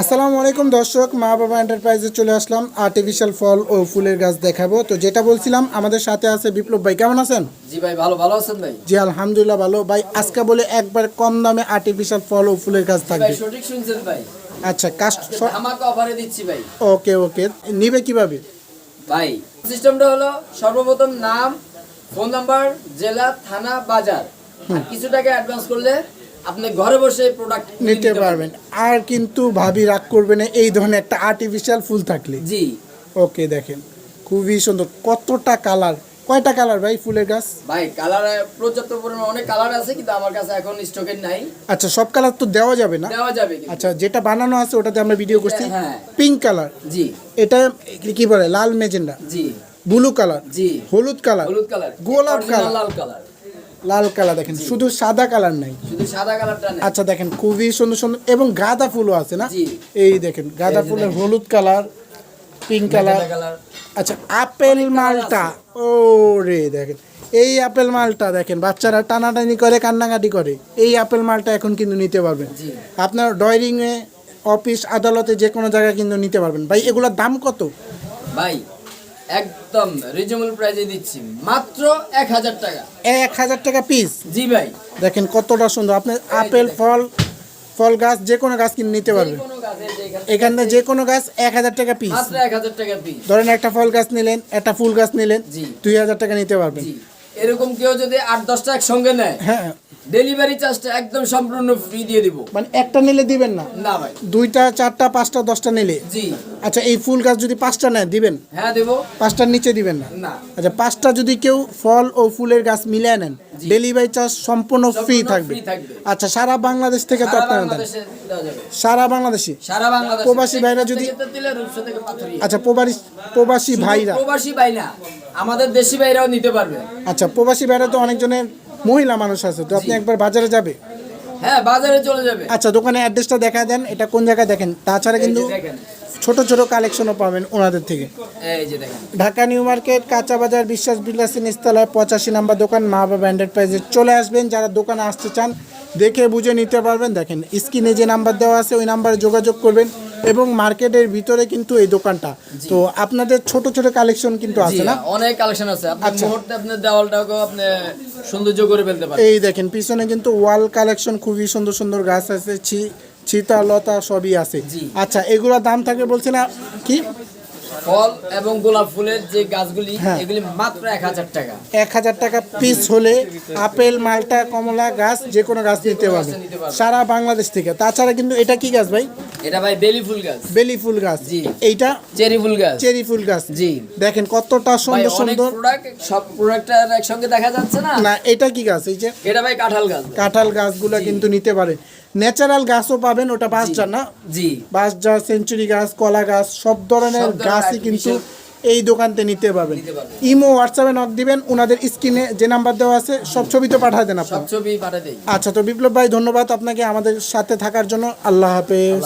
আসসালামু আলাইকুম দর্শক মা বাবা এন্টারপ্রাইজে চলে আসলাম। আর্টিফিশিয়াল ফল ও ফুলের গাছ দেখাবো। তো যেটা বলছিলাম আমাদের সাথে আছে বিপ্লব ভাই কেমন আছেন? জি ভাই ভালো ভালো আছেন ভাই? জি আলহামদুলিল্লাহ ভালো। ভাই আজকে বলে একবার কম দামে আর্টিফিশিয়াল ফল ও ফুলের গাছ ভাই থাকবে। সঠিক শুনছেন ভাই। আচ্ছা কাস্ট আমাকে অফারে দিচ্ছি ভাই। ওকে ওকে। নিবে কীভাবে? ভাই সিস্টেমটা হলো সর্বপ্রথম নাম ফোন নাম্বার জেলা থানা বাজার। আর কিছু টাকা অ্যাডভান্স করলে আপনি ঘরে বসে প্রোডাক্ট নিতে পারবেন। আর কিন্তু ভাবি রাগ করবে না এই ধরনের একটা আর্টিফিশিয়াল ফুল থাকলে। জি। ওকে দেখেন। খুবই সুন্দর। কতটা কালার কয়টা কালার ভাই ফুলের গাছ? ভাই কালার পর্যাপ্ত পরিমাণে অনেক কালার আছে কিন্তু আমার কাছে এখন নাই। আচ্ছা সব কালার তো দেওয়া যাবে না? দেওয়া যাবে আচ্ছা যেটা বানানো আছে ওটাতে আমরা ভিডিও করছি। হ্যাঁ। পিঙ্ক কালার জি। এটা কি বলে? লাল মেজেন্ডা। জি। ব্লু কালার জি। হলুদ কালার হলুদ কালার গোলাপ কালার লাল কালার লাল কালার দেখেন শুধু সাদা কালার নাই। শুধু সাদা কালারটা নেই। আচ্ছা দেখেন খুবই সুন্দর সুন্দর এবং গাঁদা ফুলও আছে না? এই দেখেন গাঁদা ফুলের হলুদ কালার পিঙ্ক কালার। আচ্ছা আপেল মালটা ও রে দেখেন এই আপেল মালটা দেখেন বাচ্চারা টানাটানি করে কান্নাকাটি করে এই আপেল মালটা এখন কিন্তু নিতে পারবেন। আপনার ডয়রিংয়ে অফিস আদালতে যে কোনো জায়গায় কিন্তু নিতে পারবেন। ভাই এগুলোর দাম কত? ভাই একদম রিজনেবল প্রাইসে দিচ্ছি। মাত্র এক হাজার টাকা। এক হাজার টাকা পিস জি ভাই। দেখেন কতটা সুন্দর। আপনি আপেল ফল ফল গাছ যে কোনো গাছ কিনে নিতে পারবেন। থেকে যে কোনো গাছ এক হাজার টাকা পিস মাত্র এক হাজার টাকা পিস ধরেন একটা ফল গাছ নিলেন একটা ফুল গাছ নিলেন জি। দুই হাজার টাকা নিতে পারবেন। জি। এরকম কেউ যদি আট দশটা একসঙ্গে নেয় হ্যাঁ। ডেলিভারি চার্জটা একদম সম্পূর্ণ ফ্রি দিয়ে দিব। মানে একটা নিলে দিবেন না? না ভাই। দুইটা চারটা পাঁচটা দশটা নিলে? জি। আচ্ছা এই ফুল গাছ যদি পাঁচটা নেয় দিবেন? হ্যাঁ দেবো। পাঁচটার নিচে দিবেন না? না। আচ্ছা পাঁচটা যদি কেউ ফল ও ফুলের গাছ মিলিয়ে নেন জি। ডেলিভারি চার্জ সম্পূর্ণ ফ্রি থাকবে। আচ্ছা সারা বাংলাদেশ থেকে তো আপনারা দেন। সারা বাংলাদেশে? সারা বাংলাদেশে। প্রবাসী ভাইরা যদি- আচ্ছা প্রবাসী প্রবাসী ভাইরা। প্রবাসী ভাই না আমাদের দেশি ভাইরাও নিতে পারবে। আচ্ছা প্রবাসী ভাইরা তো অনেকজনের মহিলা মানুষ আছে তো আপনি একবার বাজারে যাবে? হ্যাঁ বাজারে চলে যাবে। আচ্ছা দোকানে অ্যাড্রেসটা দেখা দেন এটা কোন জায়গায় দেখেন? তাছাড়া কিন্তু ছোট ছোট কালেকশনও পাবেন ওনাদের থেকে। ঢাকা নিউ মার্কেট কাঁচা বাজার বিশ্বাস বিলাসী নিস্তালায় পঁচাশি নাম্বার দোকান মা বাবা এন্টারপ্রাইজে চলে আসবেন। যারা দোকানে আসতে চান দেখে বুঝে নিতে পারবেন। দেখেন স্ক্রিনে যে নাম্বার দেওয়া আছে ওই নাম্বারে যোগাযোগ করবেন। এবং মার্কেটের ভিতরে কিন্তু এই দোকানটা। তো আপনাদের ছোট ছোট কালেকশন কিন্তু আছে না? অনেক কালেকশন আছে। আপনি আচ্ছা। মুহূর্তে আপনি দেওয়ালটাকে আপনি সৌন্দর্য করে ফেলতে পারেন। এই দেখেন পিছনে কিন্তু ওয়াল কালেকশন খুবই সুন্দর সুন্দর গাছ আছে ছি চিতা লতা সবই আছে। আচ্ছা এগুলোর দাম থাকে বলছে না কি? ফল এবং গোলাপ ফুলের যে গাছগুলি হ্যাঁ। এগুলি মাত্র এক হাজার টাকা। এক হাজার টাকা পিস হলে আপেল মালটা কমলা গাছ যে কোনো গাছ নিতে পারবে। সারা বাংলাদেশ থেকে। তাছাড়া কিন্তু এটা কি গাছ ভাই? এটা ভাই বেলি ফুল গাছ। বেলি ফুল গাছ। জি। এইটা চেরি ফুল গাছ। চেরি ফুল গাছ। জি। দেখেন কতটা সুন্দর সুন্দর। প্রোডাক্ট সব প্রোডাক্ট একসঙ্গে দেখা যাচ্ছে না? না এটা কি গাছ? এই যে এটা ভাই কাঁঠাল গাছ। কাঁঠাল গাছগুলো কিন্তু নিতে পারেন ন্যাচারাল গাছও পাবেন ওটা বাঁশঝাড় না? জি। বাঁশঝাড় সেঞ্চুরি গাছ কলা গাছ সব ধরনের গাছই কিন্তু এই দোকানতে নিতে পারবেন। ইমো হোয়াটসঅ্যাপে নক দিবেন ওনাদের স্ক্রিনে যে নাম্বার দেওয়া আছে সব ছবি তো পাঠিয়ে দেন সব আপনার ছবি পাঠা দেই। আচ্ছা তো বিপ্লব ভাই ধন্যবাদ আপনাকে আমাদের সাথে থাকার জন্য। আল্লাহ হাফিজ।